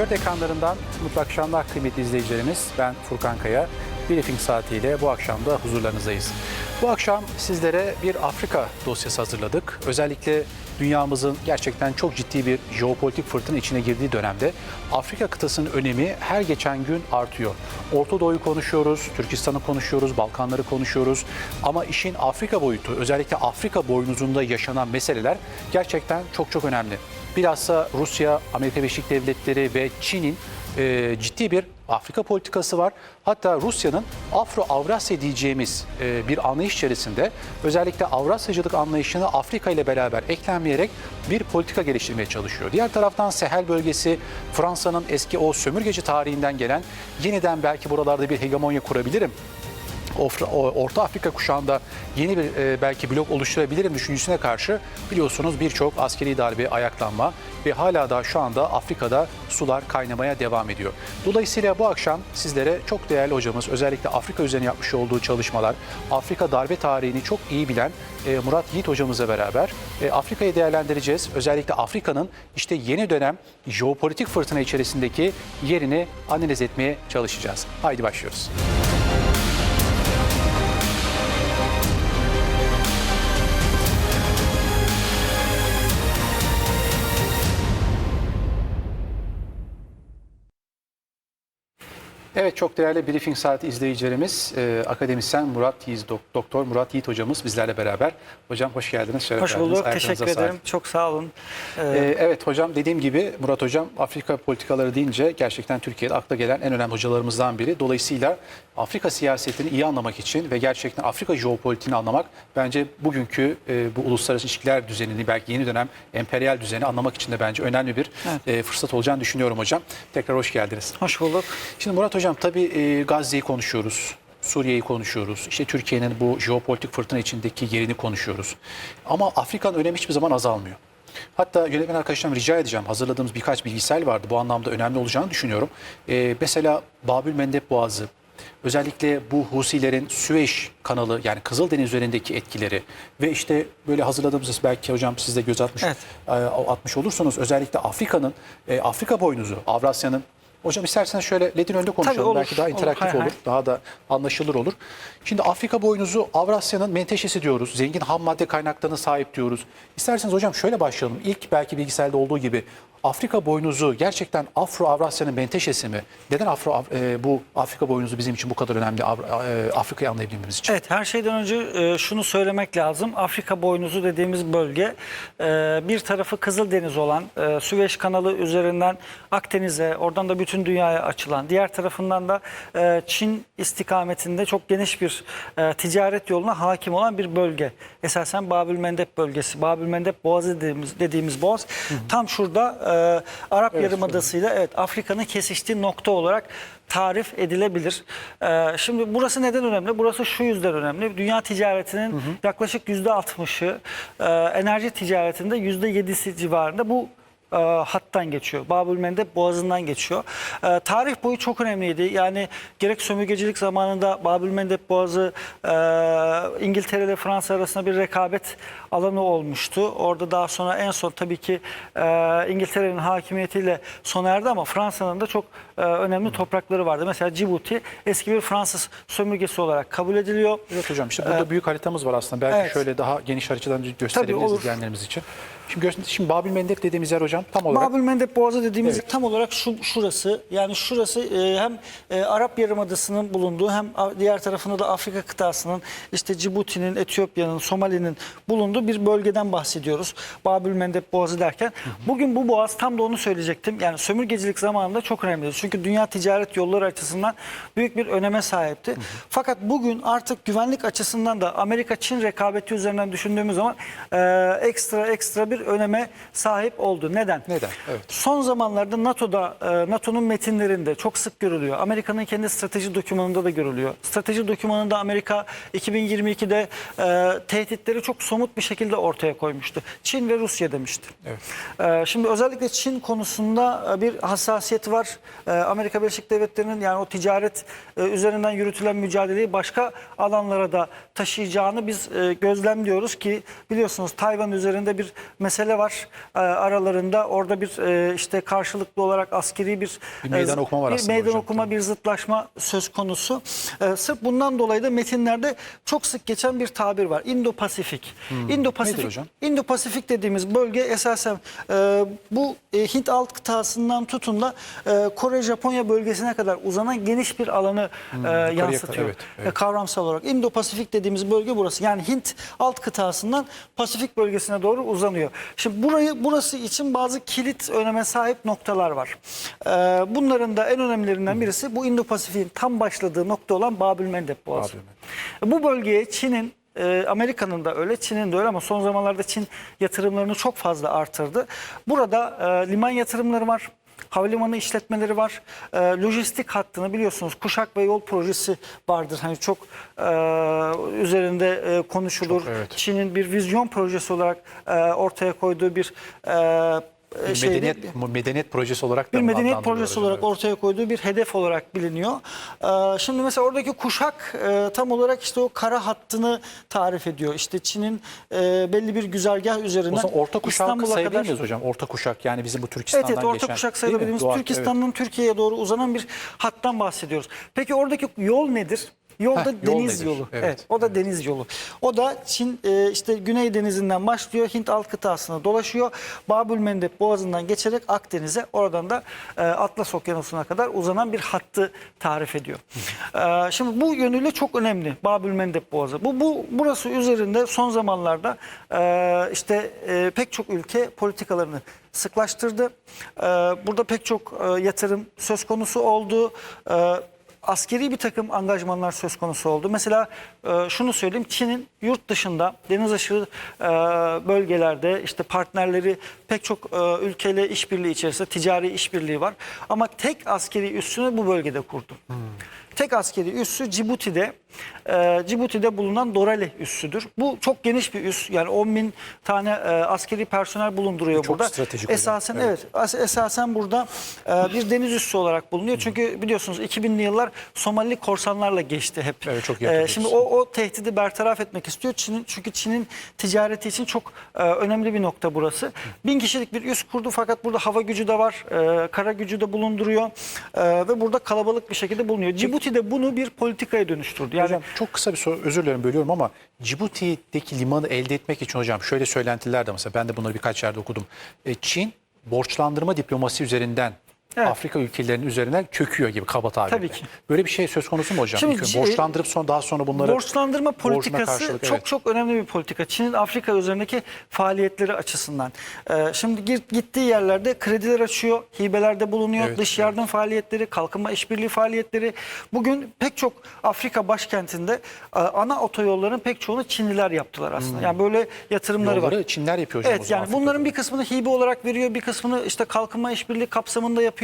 TV4 ekranlarından mutlu akşamlar kıymetli izleyicilerimiz. Ben Furkan Kaya. Briefing saatiyle bu akşam da huzurlarınızdayız. Bu akşam sizlere bir Afrika dosyası hazırladık. Özellikle dünyamızın gerçekten çok ciddi bir jeopolitik fırtına içine girdiği dönemde Afrika kıtasının önemi her geçen gün artıyor. Orta Doğu'yu konuşuyoruz, Türkistan'ı konuşuyoruz, Balkanları konuşuyoruz. Ama işin Afrika boyutu, özellikle Afrika boynuzunda yaşanan meseleler gerçekten çok çok önemli. Bilhassa Rusya, Amerika Birleşik Devletleri ve Çin'in e, ciddi bir Afrika politikası var. Hatta Rusya'nın Afro-Avrasya diyeceğimiz e, bir anlayış içerisinde özellikle Avrasyacılık anlayışını Afrika ile beraber eklemleyerek bir politika geliştirmeye çalışıyor. Diğer taraftan Sahel bölgesi Fransa'nın eski o sömürgeci tarihinden gelen yeniden belki buralarda bir hegemonya kurabilirim Orta Afrika kuşağında yeni bir e, belki blok oluşturabilirim düşüncesine karşı biliyorsunuz birçok askeri darbe, ayaklanma ve hala da şu anda Afrika'da sular kaynamaya devam ediyor. Dolayısıyla bu akşam sizlere çok değerli hocamız özellikle Afrika üzerine yapmış olduğu çalışmalar, Afrika darbe tarihini çok iyi bilen e, Murat Yiğit hocamızla beraber e, Afrika'yı değerlendireceğiz. Özellikle Afrika'nın işte yeni dönem jeopolitik fırtına içerisindeki yerini analiz etmeye çalışacağız. Haydi başlıyoruz. Evet çok değerli Briefing Saati izleyicilerimiz, e, akademisyen Murat Yiğit, dok- Doktor Murat Yiğit hocamız bizlerle beraber. Hocam hoş geldiniz, şeref Hoş verdiniz. bulduk. Ayaklarınıza Teşekkür sağlık. ederim. Çok sağ olun. Ee, E, evet hocam dediğim gibi Murat hocam Afrika politikaları deyince gerçekten Türkiye'de akla gelen en önemli hocalarımızdan biri. Dolayısıyla Afrika siyasetini iyi anlamak için ve gerçekten Afrika jeopolitiğini anlamak bence bugünkü e, bu uluslararası ilişkiler düzenini belki yeni dönem emperyal düzeni anlamak için de bence önemli bir e, fırsat olacağını düşünüyorum hocam. Tekrar hoş geldiniz. hoş bulduk. Şimdi Murat Hocam tabii e, Gazze'yi konuşuyoruz. Suriye'yi konuşuyoruz. İşte Türkiye'nin bu jeopolitik fırtına içindeki yerini konuşuyoruz. Ama Afrika'nın önemi hiçbir zaman azalmıyor. Hatta yönetmen arkadaşlarım rica edeceğim. Hazırladığımız birkaç bilgisayar vardı. Bu anlamda önemli olacağını düşünüyorum. E, mesela Babül Mendeb Boğazı, özellikle bu Husilerin Süveyş kanalı yani Kızıldeniz üzerindeki etkileri ve işte böyle hazırladığımız belki hocam siz de göz atmış Evet. e, atmış olursunuz. Özellikle Afrika'nın e, Afrika boynuzu, Avrasya'nın Hocam isterseniz şöyle LED'in önünde konuşalım. olur, Belki daha olur. interaktif Hay hay. olur. Daha da anlaşılır olur. Şimdi Afrika boynuzu Avrasya'nın menteşesi diyoruz. Zengin ham madde kaynaklarına sahip diyoruz. İsterseniz hocam şöyle başlayalım. İlk belki bilgisayarda olduğu gibi Afrika boynuzu gerçekten Afro-Avrasya'nın menteşesi mi? Neden Afro e, bu Afrika boynuzu bizim için bu kadar önemli e, Afrika'yı anlayabilmemiz için? Evet her şeyden önce e, şunu söylemek lazım. Afrika boynuzu dediğimiz bölge e, bir tarafı Kızıldeniz olan e, Süveyş kanalı üzerinden Akdeniz'e oradan da bütün dünyaya açılan diğer tarafından da e, Çin istikametinde çok geniş bir e, ticaret yoluna hakim olan bir bölge. Esasen Babül Mendeb bölgesi. Babül Mendeb Boğazı dediğimiz, dediğimiz boğaz tam şurada e, Arap Evet, Yarımadası'yla evet Afrika'nın kesiştiği nokta olarak tarif edilebilir. Ee, şimdi burası neden önemli? Burası şu yüzden önemli. Dünya ticaretinin yaklaşık yüzde altmışı, e, enerji ticaretinde yüzde yedisi civarında bu e, hattan geçiyor. Babül Mendeb Boğazı'ndan geçiyor. E, tarih boyu çok önemliydi. Yani gerek sömürgecilik zamanında Babül Mendeb Boğazı e, İngiltere ile Fransa arasında bir rekabet alanı olmuştu. Orada daha sonra en son tabii ki e, İngiltere'nin hakimiyetiyle sona erdi ama Fransa'nın da çok e, önemli toprakları vardı. Mesela Cibuti eski bir Fransız sömürgesi olarak kabul ediliyor. Evet hocam işte burada büyük haritamız var aslında. Belki evet. şöyle daha geniş haritadan gösterebiliriz izleyenlerimiz için. Şimdi, şimdi Babül Mendeb dediğimiz yer hocam tam olarak Babül Mendeb Boğazı dediğimiz Evet. tam olarak şu şurası. Yani şurası e, hem e, Arap Yarımadası'nın bulunduğu hem diğer tarafında da Afrika kıtasının işte Cibuti'nin, Etiyopya'nın, Somali'nin bulunduğu bir bölgeden bahsediyoruz. Babül Mendeb Boğazı derken. Bugün bu boğaz tam da onu söyleyecektim. Yani sömürgecilik zamanında çok önemliydi. Çünkü dünya ticaret yolları açısından büyük bir öneme sahipti. Fakat bugün artık güvenlik açısından da Amerika-Çin rekabeti üzerinden düşündüğümüz zaman e, ekstra ekstra bir öneme sahip oldu. Neden? Neden? Evet. Son zamanlarda NATO'da e, NATO'nun metinlerinde çok sık görülüyor. Amerika'nın kendi strateji dokümanında da görülüyor. Strateji dokümanında Amerika 2022'de e, tehditleri çok somut bir şekilde ortaya koymuştu. Çin ve Rusya demişti. Evet. E, şimdi özellikle Çin konusunda e, bir hassasiyet var. E, Amerika Birleşik Devletleri'nin yani o ticaret e, üzerinden yürütülen mücadeleyi başka alanlara da taşıyacağını biz e, gözlemliyoruz ki biliyorsunuz Tayvan üzerinde bir mesele mesele var e, aralarında. Orada bir e, işte karşılıklı olarak askeri bir, Bir meydan e, okuma var bir aslında meydan hocam, okuma, bir zıtlaşma söz konusu. E, sırf bundan dolayı da metinlerde çok sık geçen bir tabir var. İndo-Pasifik. İndo-Pasifik Nedir hocam? İndo-Pasifik dediğimiz bölge esasen e, bu e, Hint alt kıtasından tutun da e, Kore-Japonya bölgesine kadar uzanan geniş bir alanı e, yansıtıyor. evet, evet. E, kavramsal olarak. İndo-Pasifik dediğimiz bölge burası. Yani Hint alt kıtasından Pasifik bölgesine doğru uzanıyor. Şimdi burayı burası için bazı kilit öneme sahip noktalar var. E, bunların da en önemlilerinden birisi bu Indo-Pasifik'in tam başladığı nokta olan Babül-Mendeb Boğazı. Bu bölgeye Çin'in e, Amerika'nın da öyle, Çin'in de öyle ama son zamanlarda Çin yatırımlarını çok fazla artırdı. Burada e, liman yatırımları var. Havalimanı işletmeleri var. E, lojistik hattını biliyorsunuz Kuşak ve Yol projesi vardır. Hani çok e, üzerinde e, konuşulur. Çok, evet. Çin'in bir vizyon projesi olarak e, ortaya koyduğu bir e, Bir şeydi. medeniyet, medeniyet projesi olarak da Bir medeniyet projesi olarak Evet. ortaya koyduğu bir hedef olarak biliniyor. Ee, şimdi mesela oradaki kuşak e, tam olarak işte o kara hattını tarif ediyor. İşte Çin'in e, belli bir güzergah üzerinden O orta kuşak İstanbul'a sayabilir kadar hocam? Orta kuşak yani bizim bu Türkistan'dan Evet evet orta geçen. kuşak sayılabildiğimiz Türkistan'ın Türkiye'ye doğru uzanan bir hattan bahsediyoruz. Peki oradaki yol nedir? Yol da Heh, yol deniz nedir? yolu. Evet, Evet, o da deniz yolu. O da Çin e, işte Güney Denizi'nden başlıyor, Hint alt kıtasına dolaşıyor. Babül-Mendeb Boğazı'ndan geçerek Akdeniz'e, oradan da e, Atlas Okyanusu'na kadar uzanan bir hattı tarif ediyor. E, şimdi bu yönüyle çok önemli Babül-Mendeb Boğazı. Bu, bu burası üzerinde son zamanlarda e, işte e, pek çok ülke politikalarını sıklaştırdı. E, burada pek çok e, yatırım söz konusu oldu. E, askeri bir takım angajmanlar söz konusu oldu. Mesela e, şunu söyleyeyim Çin'in yurt dışında deniz aşırı e, bölgelerde işte partnerleri pek çok e, ülkeyle işbirliği içerisinde ticari işbirliği var. Ama tek askeri üssünü bu bölgede kurdu. Tek askeri üssü Cibuti'de, e, Cibuti'de bulunan Dorale üssüdür. Bu çok geniş bir üs. Yani 10 bin tane e, askeri personel bulunduruyor Çok burada. stratejik hocam. Esasen Evet. evet. As- esasen burada e, bir deniz üssü olarak bulunuyor. Çünkü biliyorsunuz 2000'li yıllar Somali korsanlarla geçti hep. Evet, çok E, hatırlıyoruz. şimdi o, o tehdidi bertaraf etmek istiyor. Çin'in çünkü Çin'in ticareti için çok e, önemli bir nokta burası. Bin kişilik bir üs kurdu fakat burada hava gücü de var, e, kara gücü de bulunduruyor E, ve burada kalabalık bir şekilde bulunuyor. Cibuti de bunu bir politikaya dönüştürdü. Yani Hocam çok kısa bir soru özür dilerim bölüyorum ama Cibuti'deki limanı elde etmek için hocam şöyle söylentiler de mesela ben de bunları birkaç yerde okudum. E, Çin borçlandırma diplomasi üzerinden Evet. Afrika ülkelerinin üzerinden çöküyor gibi kaba tabirle. Tabii ki. Böyle bir şey söz konusu mu hocam? Şimdi borçlandırıp sonra daha sonra bunları Borçlandırma politikası çok evet. çok önemli bir politika. Çin'in Afrika üzerindeki faaliyetleri açısından. Ee, şimdi gittiği yerlerde krediler açıyor, hibelerde bulunuyor, Evet, dış yardım faaliyetleri, kalkınma işbirliği faaliyetleri. Bugün pek çok Afrika başkentinde e, ana otoyolların pek çoğunu Çinliler yaptılar aslında. Yani böyle yatırımları var. Hmm. yolları Çinler yapıyor hocam Evet yani Afrika'da. bunların bir kısmını hibe olarak veriyor, bir kısmını işte kalkınma işbirliği kapsamında yapıyor,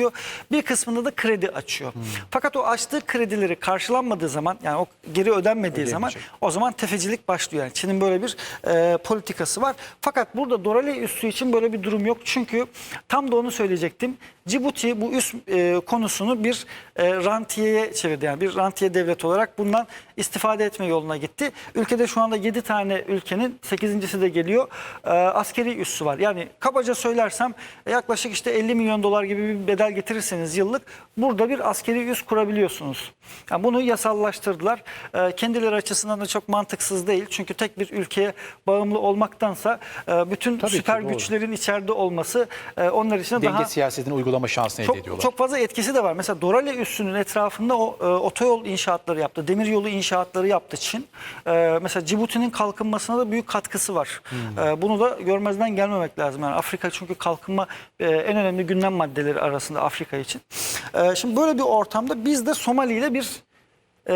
bir kısmında da kredi açıyor. Hmm. Fakat o açtığı kredileri karşılanmadığı zaman yani o geri ödenmediği zaman o zaman tefecilik başlıyor. Yani Çin'in böyle bir e, politikası var. Fakat burada Dorale üssü için böyle bir durum yok. Çünkü tam da onu söyleyecektim. Cibuti bu üs e, konusunu bir e, rantiyeye çevirdi. Yani bir rantiye devlet olarak bundan istifade etme yoluna gitti. Ülkede şu anda 7 tane ülkenin 8.si de geliyor. E, askeri üssü var. Yani kabaca söylersem e, yaklaşık işte 50 milyon dolar gibi bir bedel getirirseniz yıllık burada bir askeri üs kurabiliyorsunuz. Yani bunu yasallaştırdılar. E, kendileri açısından da çok mantıksız değil. Çünkü tek bir ülkeye bağımlı olmaktansa e, bütün Tabii ki, süper doğru. güçlerin içeride olması e, onlar için denge daha siyasetini uygulama şansını elde çok, ediyorlar. çok fazla etkisi de var. Mesela Dorale üssünün etrafında o e, otoyol inşaatları yaptı. Demiryolu inşaatları yaptı Çin. E, mesela Cibuti'nin kalkınmasına da büyük katkısı var. Hmm. E, bunu da görmezden gelmemek lazım. Yani Afrika çünkü kalkınma e, en önemli gündem maddeleri arasında Afrika için. E, şimdi böyle bir ortamda biz de Somali ile bir e,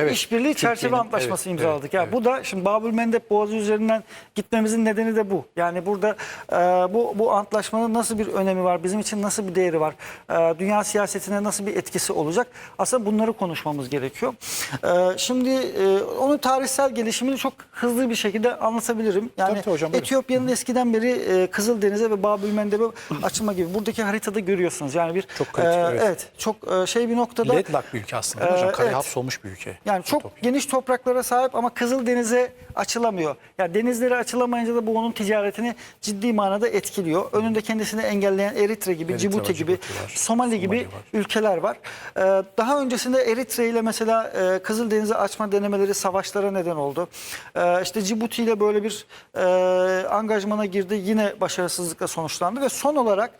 Evet, işbirliği çerçeve antlaşması evet, imzaladık. evet, yani evet. bu da şimdi Babül-Mendeb Boğazı üzerinden gitmemizin nedeni de bu. Yani burada e, bu bu antlaşmanın nasıl bir önemi var? Bizim için nasıl bir değeri var? E, dünya siyasetine nasıl bir etkisi olacak? Aslında bunları konuşmamız gerekiyor. E, şimdi e, onun tarihsel gelişimini çok hızlı bir şekilde anlatabilirim. Yani Tabii. Etiyopya'nın eskiden beri e, Kızıldeniz'e ve Babül-Mendeb'e açılma gibi. Buradaki haritada görüyorsunuz. Yani bir Çok kritik, e, evet. evet çok e, şey bir noktada Ledlock bir ülke aslında mi hocam? Karaya evet. hapsolmuş açılmış bir ülke. Yani çok Etiyopya. geniş topraklara sahip ama Kızıldeniz'e açılamıyor. Yani denizleri açılamayınca da bu onun ticaretini ciddi manada etkiliyor. Önünde kendisini engelleyen Eritre gibi, Eritre Cibuti var, gibi, Cibuti var, Somali gibi Somali var. ülkeler var. Ee, daha öncesinde Eritre ile mesela e, Kızıldeniz'e açma denemeleri savaşlara neden oldu. Ee, işte Cibuti ile böyle bir e, angajmana girdi. Yine başarısızlıkla sonuçlandı ve son olarak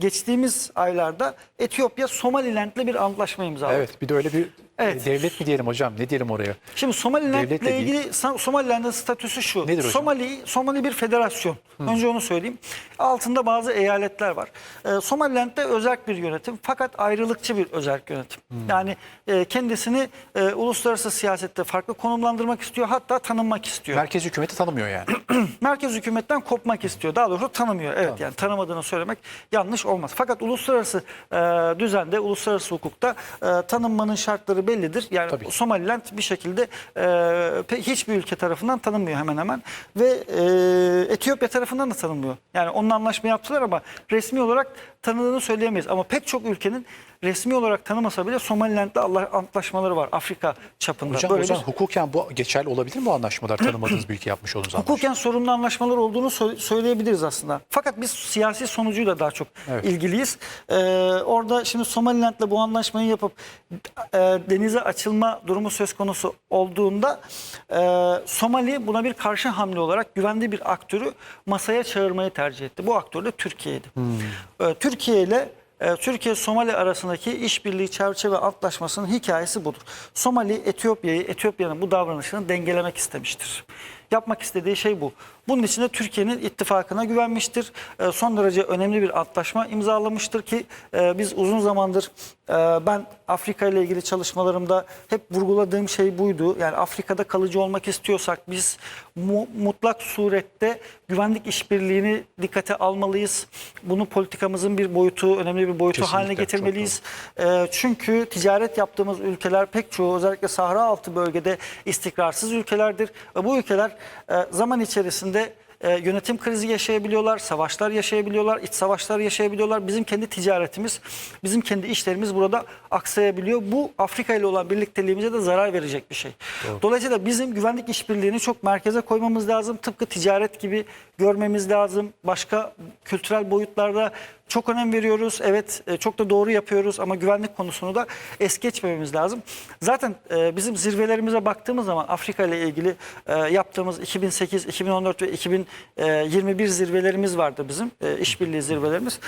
geçtiğimiz aylarda Etiyopya Somaliland'le bir antlaşma imzaladı. Evet bir de öyle bir Evet. e, devlet mi diyelim hocam ne diyelim oraya? Şimdi Somaliland'la değil. ilgili Somaliland'ın statüsü şu. Nedir hocam? Somali Somali bir federasyon. Önce onu söyleyeyim. Altında bazı eyaletler var. Ee, Somaliland'de özerk bir yönetim fakat ayrılıkçı bir özerk yönetim. Yani e, kendisini e, uluslararası siyasette farklı konumlandırmak istiyor hatta tanınmak istiyor. Merkez hükümeti tanımıyor yani. Merkez hükümetten kopmak istiyor. Daha doğrusu tanımıyor. Evet yani tanımadığını söylemek yanlış olmaz. Fakat uluslararası e, düzende, uluslararası hukukta e, tanınmanın şartları bellidir. Yani Tabii. Somaliland bir şekilde e, hiçbir ülke tarafından tanınmıyor hemen hemen. Ve e, Etiyopya tarafından da tanınmıyor. Yani onunla anlaşma yaptılar ama resmi olarak tanıdığını söyleyemeyiz. Ama pek çok ülkenin resmi olarak tanımasa bile Somaliland'da Allah antlaşmaları var Afrika çapında. Hocam Böyle o zaman bir- hukuken bu geçerli olabilir mi bu anlaşmalar tanımadığınız bir ülke yapmış olduğunuz anlaşma? Hukuken sorunlu anlaşmalar olduğunu sö- söyleyebiliriz aslında. Fakat biz siyasi sonucuyla daha çok Evet. ilgiliyiz. Ee, orada şimdi Somaliland'la bu anlaşmayı yapıp e, denize açılma durumu söz konusu olduğunda e, Somali buna bir karşı hamle olarak güvendiği bir aktörü masaya çağırmayı tercih etti. Bu aktör de Türkiye'ydi. E, Türkiye ile e, Türkiye-Somali arasındaki işbirliği çerçeve antlaşmasının hikayesi budur. Somali Etiyopya'yı, Etiyopya'nın bu davranışını dengelemek istemiştir. Yapmak istediği şey bu. Bunun için de Türkiye'nin ittifakına güvenmiştir. E, son derece önemli bir antlaşma imzalamıştır ki e, biz uzun zamandır e, ben Afrika ile ilgili çalışmalarımda hep vurguladığım şey buydu. Yani Afrika'da kalıcı olmak istiyorsak biz mu- mutlak surette güvenlik işbirliğini dikkate almalıyız. Bunu politikamızın bir boyutu, önemli bir boyutu Kesinlikle, haline getirmeliyiz. E, çünkü ticaret yaptığımız ülkeler pek çoğu özellikle Sahra altı bölgede istikrarsız ülkelerdir. Ve bu ülkeler e, zaman içerisinde e, yönetim krizi yaşayabiliyorlar, savaşlar yaşayabiliyorlar, iç savaşlar yaşayabiliyorlar. Bizim kendi ticaretimiz, bizim kendi işlerimiz burada aksayabiliyor. Bu Afrika ile olan birlikteliğimize de zarar verecek bir şey. Dolayısıyla bizim güvenlik işbirliğini çok merkeze koymamız lazım. Tıpkı ticaret gibi görmemiz lazım. Başka kültürel boyutlarda çok önem veriyoruz. Evet e, çok da doğru yapıyoruz ama güvenlik konusunu da es geçmememiz lazım. Zaten e, bizim zirvelerimize baktığımız zaman Afrika ile ilgili e, yaptığımız 2008, 2014 ve 2021 zirvelerimiz vardı bizim işbirliği zirvelerimiz.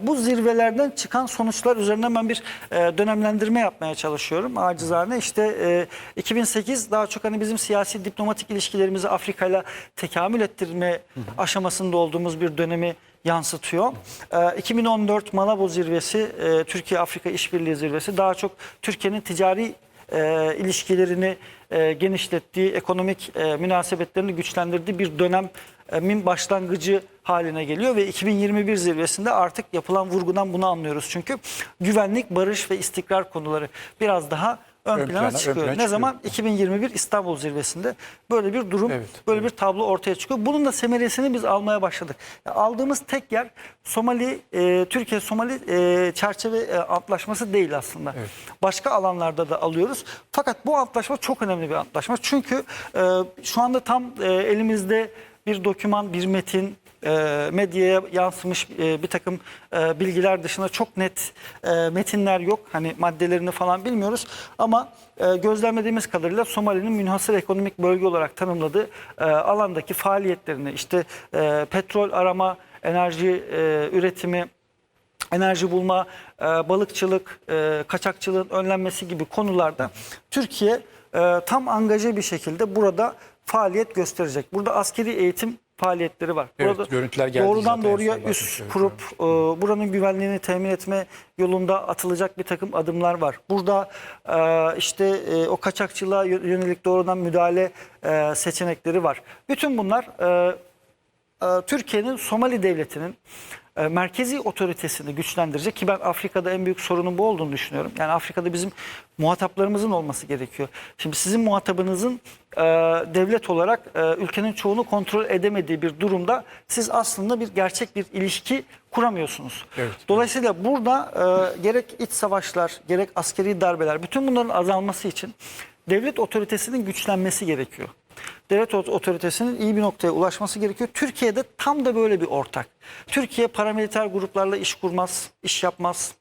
Bu zirvelerden çıkan sonuçlar üzerinden ben bir dönemlendirme yapmaya çalışıyorum acizane. İşte e, 2008 daha çok hani bizim siyasi diplomatik ilişkilerimizi Afrika ile tekamül ettirme aşamasında olduğumuz bir dönemi yansıtıyor. Ee, 2014 Malabo zirvesi, e, Türkiye-Afrika İşbirliği zirvesi daha çok Türkiye'nin ticari e, ilişkilerini e, genişlettiği, ekonomik münasebetlerini güçlendirdiği bir dönemin başlangıcı haline geliyor ve 2021 zirvesinde artık yapılan vurgudan bunu anlıyoruz. Çünkü güvenlik, barış ve istikrar konuları biraz daha ön, Ön plana, plana- ön çıkıyor. plana ne çıkıyor. zaman? 2021 İstanbul zirvesinde böyle bir durum, Evet, böyle bir tablo ortaya çıkıyor. Bunun da semeresini biz almaya başladık. Ya aldığımız tek yer Somali, e, Türkiye-Somali e, çerçeve e, antlaşması değil aslında. Evet. Başka alanlarda da alıyoruz. Fakat bu antlaşma çok önemli bir antlaşma. Çünkü e, şu anda tam e, elimizde bir doküman, bir metin, e, medyaya yansımış e, bir takım e, bilgiler dışında çok net metinler yok. Hani maddelerini falan bilmiyoruz ama e, gözlemlediğimiz kadarıyla Somali'nin münhasır ekonomik bölge olarak tanımladığı alandaki faaliyetlerini işte petrol arama, enerji üretimi, enerji bulma, balıkçılık, kaçakçılığın önlenmesi gibi konularda Türkiye tam angaje bir şekilde burada faaliyet gösterecek. Burada askeri eğitim faaliyetleri var. Evet, Burada görüntüler geldi doğrudan doğruya üst kurup e, buranın güvenliğini temin etme yolunda atılacak bir takım adımlar var. Burada e, işte e, o kaçakçılığa yö- yönelik doğrudan müdahale e, seçenekleri var. Bütün bunlar e, e, Türkiye'nin Somali devletinin e, merkezi otoritesini güçlendirecek ki ben Afrika'da en büyük sorunun bu olduğunu düşünüyorum. Yani Afrika'da bizim muhataplarımızın olması gerekiyor. Şimdi sizin muhatabınızın e, devlet olarak e, ülkenin çoğunu kontrol edemediği bir durumda siz aslında bir gerçek bir ilişki kuramıyorsunuz. Evet. Dolayısıyla burada e, gerek iç savaşlar, gerek askeri darbeler bütün bunların azalması için devlet otoritesinin güçlenmesi gerekiyor. Devlet ot- otoritesinin iyi bir noktaya ulaşması gerekiyor. Türkiye'de tam da böyle bir ortak. Türkiye paramiliter gruplarla iş kurmaz, iş yapmaz.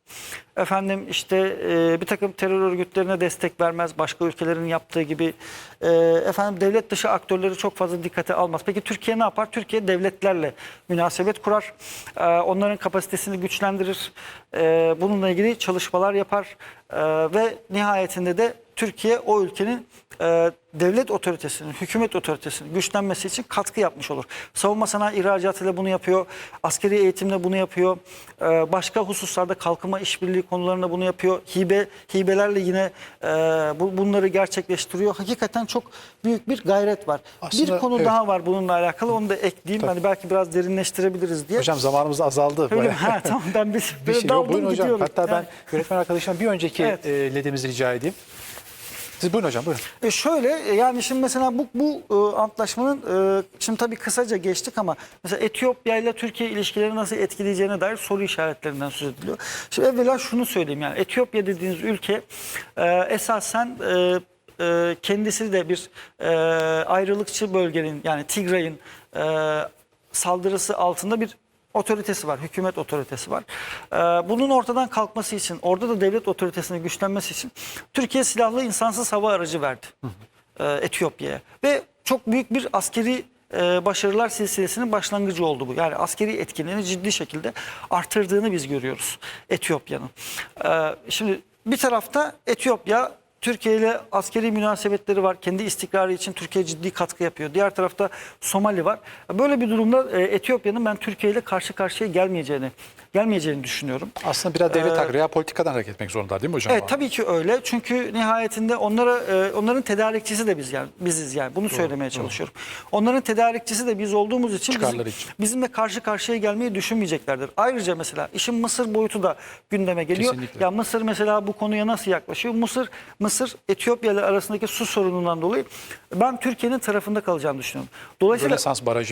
Efendim işte e, bir takım terör örgütlerine destek vermez. Başka ülkelerin yaptığı gibi. E, efendim devlet dışı aktörleri çok fazla dikkate almaz. Peki Türkiye ne yapar? Türkiye devletlerle münasebet kurar. E, onların kapasitesini güçlendirir. E, bununla ilgili çalışmalar yapar. E, ve nihayetinde de Türkiye o ülkenin e, devlet otoritesinin, hükümet otoritesinin güçlenmesi için katkı yapmış olur. Savunma sanayi ihracatıyla bunu yapıyor, askeri eğitimle bunu yapıyor, e, başka hususlarda kalkınma işbirliği konularında bunu yapıyor, hibe hibelerle yine e, bu, bunları gerçekleştiriyor. Hakikaten çok büyük bir gayret var. Aslında, bir konu evet. daha var bununla alakalı, onu da ekleyeyim. Hani belki biraz derinleştirebiliriz diye. Hocam zamanımız azaldı. Öyle mi? Ha, tamam ben bir, Bir şey yok. daldım hocam. gidiyorum. Hatta ben Yani- yönetmen arkadaşımdan bir önceki Evet. e, ledimizi rica edeyim. Siz buyurun hocam buyurun. E şöyle e, yani şimdi mesela bu bu e, antlaşmanın e, şimdi tabii kısaca geçtik ama mesela Etiyopya ile Türkiye ilişkileri nasıl etkileyeceğine dair soru işaretlerinden söz ediliyor. Şimdi evvela şunu söyleyeyim yani Etiyopya dediğiniz ülke e, esasen e, e, kendisi de bir e, ayrılıkçı bölgenin yani Tigray'ın e, saldırısı altında bir otoritesi var, hükümet otoritesi var. Ee, bunun ortadan kalkması için, orada da devlet otoritesinin güçlenmesi için Türkiye silahlı insansız hava aracı verdi e, Etiyopya'ya. Ve çok büyük bir askeri e, başarılar silsilesinin başlangıcı oldu bu. Yani askeri etkinliğini ciddi şekilde artırdığını biz görüyoruz Etiyopya'nın. Ee, şimdi bir tarafta Etiyopya Türkiye ile askeri münasebetleri var. Kendi istikrarı için Türkiye ciddi katkı yapıyor. Diğer tarafta Somali var. Böyle bir durumda e, Etiyopya'nın ben Türkiye ile karşı karşıya gelmeyeceğini gelmeyeceğini düşünüyorum. Aslında biraz devlet Ee, real politikadan hareket etmek zorunda değil mi hocam? Evet tabii ki öyle. Çünkü nihayetinde onlara e, onların tedarikçisi de biz yani biziz yani. Bunu söylemeye çalışıyorum. Onların tedarikçisi de biz olduğumuz için, bizim, için. bizimle karşı karşıya gelmeyi düşünmeyeceklerdir. Ayrıca mesela işin Mısır boyutu da gündeme geliyor. Kesinlikle. Ya Mısır mesela bu konuya nasıl yaklaşıyor? Mısır Mısır Etiyopya ile arasındaki su sorunundan dolayı ben Türkiye'nin tarafında kalacağını düşünüyorum. Dolayısıyla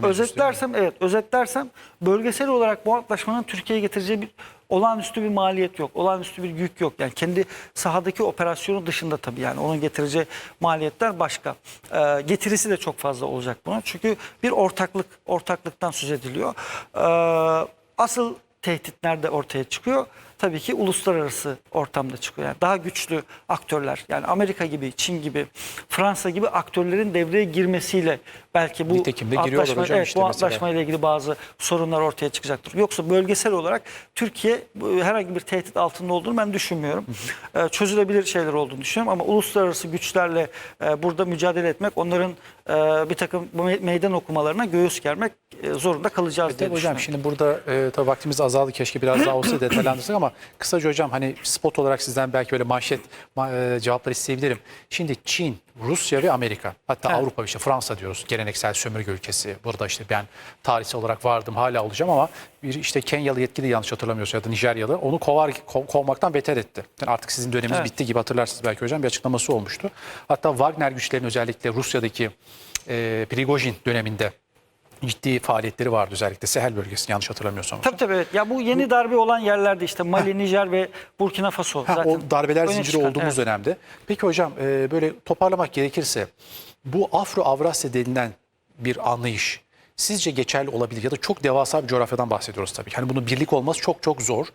özetlersem evet özetlersem bölgesel olarak bu antlaşmanın Türkiye'ye getireceği bir olağanüstü bir maliyet yok. Olağanüstü bir yük yok. Yani kendi sahadaki operasyonu dışında tabii yani onun getireceği maliyetler başka. Ee, getirisi de çok fazla olacak buna. Çünkü bir ortaklık ortaklıktan söz ediliyor. Ee, asıl tehdit nerede ortaya çıkıyor? Tabii ki uluslararası ortamda çıkıyor. Yani daha güçlü aktörler yani Amerika gibi, Çin gibi, Fransa gibi aktörlerin devreye girmesiyle belki bu Nitekim de antlaşma- hocam evet, işte bu mesela. antlaşma ile ilgili bazı sorunlar ortaya çıkacaktır. Yoksa bölgesel olarak Türkiye herhangi bir tehdit altında olduğunu ben düşünmüyorum. Ee, çözülebilir şeyler olduğunu düşünüyorum ama uluslararası güçlerle e, burada mücadele etmek, onların e, bir takım me- meydan okumalarına göğüs germek e, zorunda kalacağız diye Tabii hocam düşünüyorum. şimdi burada e, tabii vaktimiz azaldı keşke biraz daha olsa detaylandırsak ama kısaca hocam hani spot olarak sizden belki böyle manşet ma- e, cevaplar isteyebilirim. Şimdi Çin, Rusya ve Amerika hatta Evet. Avrupa işte Fransa diyoruz geleneksel sömürge ülkesi. Burada işte ben tarihsel olarak vardım hala olacağım ama bir işte Kenyalı yetkili yanlış hatırlamıyorsam ya da Nijeryalı onu kovar ko- kovmaktan beter etti. Yani artık sizin döneminiz Evet. bitti gibi hatırlarsınız belki hocam bir açıklaması olmuştu. Hatta Wagner güçlerinin özellikle Rusya'daki e, Prigojin döneminde ciddi faaliyetleri vardı özellikle Sahel bölgesinde yanlış hatırlamıyorsam. Tabii tabii evet. Ya bu yeni darbe olan yerlerde işte Mali, Nijer ve Burkina Faso Ha, zaten. o darbeler zinciri çıkan, olduğumuz evet. dönemde. Peki hocam e, böyle toparlamak gerekirse bu Afro-Avrasya denilen bir anlayış sizce geçerli olabilir ya da çok devasa bir coğrafyadan bahsediyoruz tabii. Hani bunun birlik olması çok çok zor.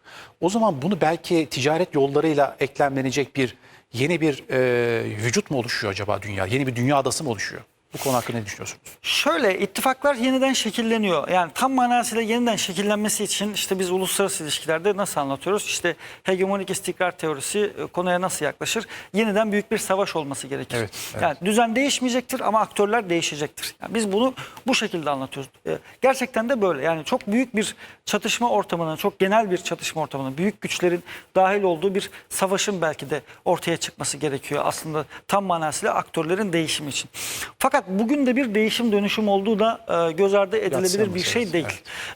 O zaman bunu belki ticaret yollarıyla eklemlenecek bir yeni bir e, vücut mu oluşuyor acaba dünya? Yeni bir dünya adası mı oluşuyor? Bu konu hakkında ne düşünüyorsunuz? Şöyle ittifaklar yeniden şekilleniyor. Yani tam manasıyla yeniden şekillenmesi için işte biz uluslararası ilişkilerde nasıl anlatıyoruz? İşte hegemonik istikrar teorisi e, konuya nasıl yaklaşır? Yeniden büyük bir savaş olması gerekir. Evet, evet. Yani düzen değişmeyecektir ama aktörler değişecektir. Yani biz bunu bu şekilde anlatıyoruz. E, Gerçekten de böyle. Yani çok büyük bir çatışma ortamının, çok genel bir çatışma ortamının, büyük güçlerin dahil olduğu bir savaşın belki de ortaya çıkması gerekiyor. Aslında tam manasıyla aktörlerin değişimi için. Fakat Fakat bugün de bir değişim dönüşüm olduğu da e, göz ardı edilebilir Yadsınamaz, bir şey evet, değil.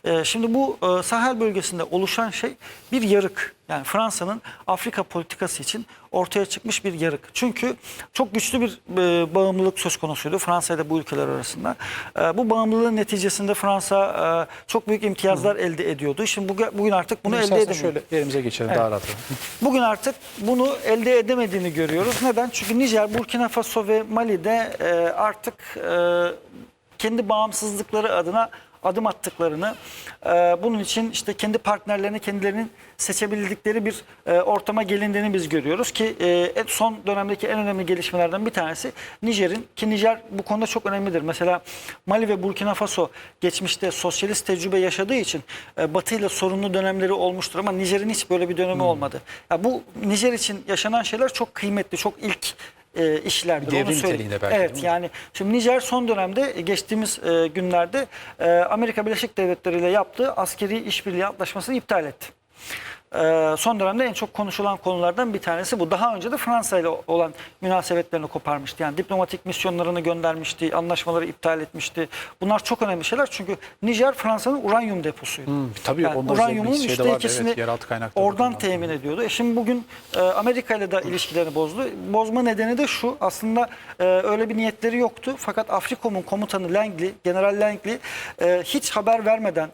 E, şimdi bu e, Sahel bölgesinde oluşan şey bir yarık. Yani Fransa'nın Afrika politikası için ortaya çıkmış bir yarık. Çünkü çok güçlü bir e, bağımlılık söz konusuydu Fransa ile bu ülkeler arasında. E, bu bağımlılığın neticesinde Fransa e, çok büyük imtiyazlar elde ediyordu. Şimdi bugün, bugün artık bunu elde İstersen edemiyor. şöyle yerimize geçelim daha rahat. Bugün artık bunu elde edemediğini görüyoruz. Neden? Çünkü Nijer, Burkina Faso ve Mali'de e, artık e, kendi bağımsızlıkları adına adım attıklarını, e, bunun için işte kendi partnerlerini kendilerinin seçebildikleri bir e, ortama gelindiğini biz görüyoruz ki e, son dönemdeki en önemli gelişmelerden bir tanesi Nijer'in ki Nijer bu konuda çok önemlidir. Mesela Mali ve Burkina Faso geçmişte sosyalist tecrübe yaşadığı için e, Batı ile sorunlu dönemleri olmuştur ama Nijer'in hiç böyle bir dönemi olmadı. Ya bu Nijer için yaşanan şeyler çok kıymetli, çok ilk e, işlerdir. Devrim Onu söyleyeyim. belki, Evet yani şimdi Nijer son dönemde e, geçtiğimiz e, günlerde e, Amerika Birleşik Devletleri ile yaptığı askeri işbirliği antlaşmasını iptal etti. E, son dönemde en çok konuşulan konulardan bir tanesi bu. Daha önce de Fransa ile olan münasebetlerini koparmıştı. Yani diplomatik misyonlarını göndermişti, anlaşmaları iptal etmişti. Bunlar çok önemli şeyler çünkü Nijer Fransa'nın uranyum deposuydu. Hmm, tabii, yani onda uranyumun üçte vardı, ikisini evet, yeraltı oradan temin ediyordu. E şimdi bugün e, Amerika ile de ilişkilerini bozdu. Bozma nedeni de şu aslında e, öyle bir niyetleri yoktu. Fakat Afrikom'un komutanı Langley, General Langley e, hiç haber vermeden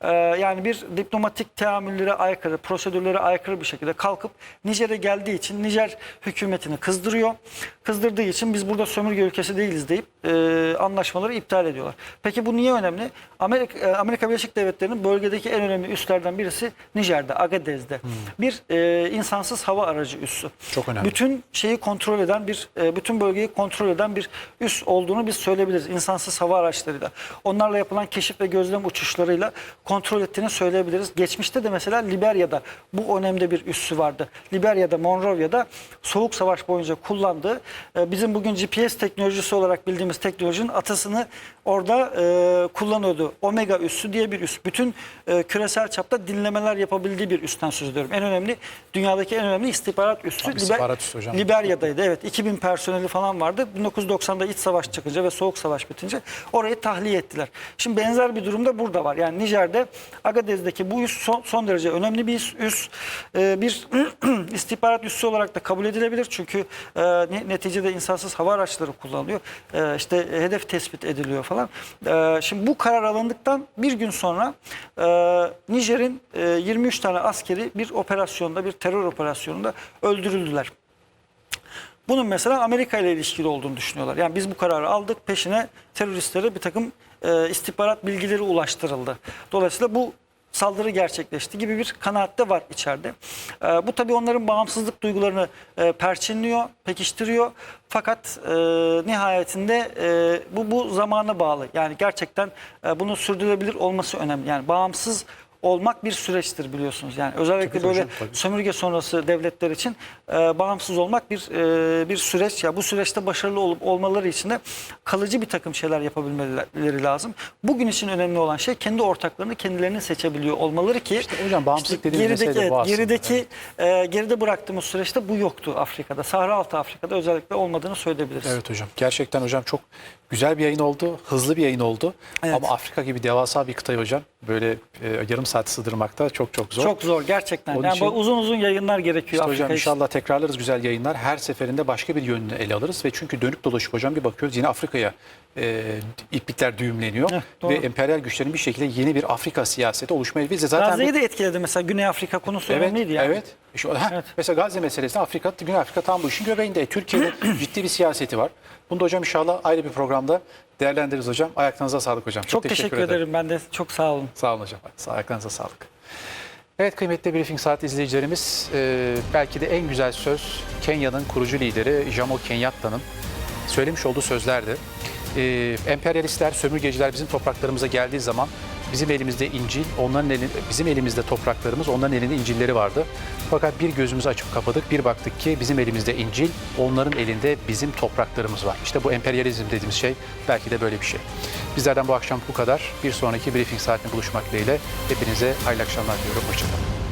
e, yani bir diplomatik teamüllere aykırı, prosedürlere aykırı bir şekilde kalkıp Nijer'e geldiği için Nijer hükümetini kızdırıyor. Kızdırdığı için biz burada sömürge ülkesi değiliz deyip e, anlaşmaları iptal ediyorlar. Peki bu niye önemli? Amerika, e, Amerika Birleşik Devletleri'nin bölgedeki en önemli üslerden birisi Nijer'de, Agadez'de. Bir e, insansız hava aracı üssü. Çok önemli. Bütün şeyi kontrol eden bir, e, bütün bölgeyi kontrol eden bir üs olduğunu biz söyleyebiliriz. İnsansız hava araçlarıyla. Onlarla yapılan keşif ve gözlem uçuşlarıyla kontrol ettiğini söyleyebiliriz. Geçmişte de mesela Liberya'da bu önemli bir üssü vardı. Liberya'da, Monrovia'da Soğuk Savaş boyunca kullandığı e, bizim bugün GPS teknolojisi olarak bildiğimiz teknolojinin atasını orada e, kullanıyordu. Omega üssü diye bir üs. Bütün e, küresel çapta dinlemeler yapabildiği bir üstten söz ediyorum. En önemli, dünyadaki en önemli istihbarat üssü. Tam Liber- istihbarat üssü hocam. Liberya'daydı. Evet 2000 personeli falan vardı. 1990'da iç savaş çıkınca ve soğuk savaş bitince orayı tahliye ettiler. Şimdi benzer bir durumda burada var. Yani Nijer'de Agadez'deki bu üs son, son derece önemli bir üs. Ee, bir istihbarat üssü olarak da kabul edilebilir. Çünkü e, ne- neticede insansız hava araçları kullanılıyor. E, işte hedef tespit ediliyor falan. E, şimdi bu karar alındıktan bir gün sonra e, Nijer'in e, 23 tane askeri bir operasyonda, bir terör operasyonunda öldürüldüler. Bunun mesela Amerika ile ilişkili olduğunu düşünüyorlar. Yani biz bu kararı aldık, peşine teröristlere bir takım e, istihbarat bilgileri ulaştırıldı. Dolayısıyla bu saldırı gerçekleşti gibi bir kanaat de var içeride. E, bu tabii onların bağımsızlık duygularını e, perçinliyor, pekiştiriyor. Fakat e, nihayetinde e, bu bu zamana bağlı. Yani gerçekten e, bunun sürdürülebilir olması önemli. Yani bağımsız olmak bir süreçtir biliyorsunuz. Yani özellikle Tabii böyle hocam, tabii. sömürge sonrası devletler için e, bağımsız olmak bir e, bir süreç ya bu süreçte başarılı olup olmaları için de kalıcı bir takım şeyler yapabilmeleri lazım. Bugün için önemli olan şey kendi ortaklarını kendilerini seçebiliyor olmaları ki İşte hocam bağımsızlık dediğimiz gerideki bu aslında. gerideki e, geride bıraktığımız süreçte bu yoktu Afrika'da. Sahra altı Afrika'da özellikle olmadığını söyleyebiliriz. Evet hocam. Gerçekten hocam çok güzel bir yayın oldu. Hızlı bir yayın oldu. Evet. Ama Afrika gibi devasa bir kıtayı hocam böyle e, yarım saat sığdırmakta çok çok zor. Çok zor gerçekten. Onun yani için- bu uzun uzun yayınlar gerekiyor İşte hocam Afrika için. inşallah tekrarlarız güzel yayınlar. Her seferinde başka bir yönünü ele alırız ve çünkü dönüp dolaşıp hocam bir bakıyoruz yine Afrika'ya e, iplikler düğümleniyor Heh, doğru. ve emperyal güçlerin bir şekilde yeni bir Afrika siyaseti oluşmaya biz de zaten Gazze'yi de etkiledi mesela Güney Afrika konusu Evet, önemliydi yani. evet. İşte, o- heh, Evet. Mesela Gazze meselesi Afrika, Güney Afrika tam bu işin göbeğinde. Türkiye'nin ciddi bir siyaseti var. Bunu da hocam inşallah ayrı bir programda değerlendiririz hocam. Ayaklarınıza sağlık hocam. Çok, teşekkür, ederim. Ben de çok sağ olun. Sağ olun hocam. Ayaklarınıza sağlık. Evet kıymetli Briefing Saat izleyicilerimiz e, belki de en güzel söz Kenya'nın kurucu lideri Jomo Kenyatta'nın söylemiş olduğu sözlerdi. E, emperyalistler, sömürgeciler bizim topraklarımıza geldiği zaman bizim elimizde İncil, onların elinde, bizim elimizde topraklarımız, onların elinde İncil'leri vardı. Fakat bir gözümüzü açıp kapadık, bir baktık ki bizim elimizde İncil, onların elinde bizim topraklarımız var. İşte bu emperyalizm dediğimiz şey belki de böyle bir şey. Bizlerden bu akşam bu kadar. Bir sonraki Briefing Saatinde buluşmak dileğiyle hepinize hayırlı akşamlar diliyorum. Hoşçakalın.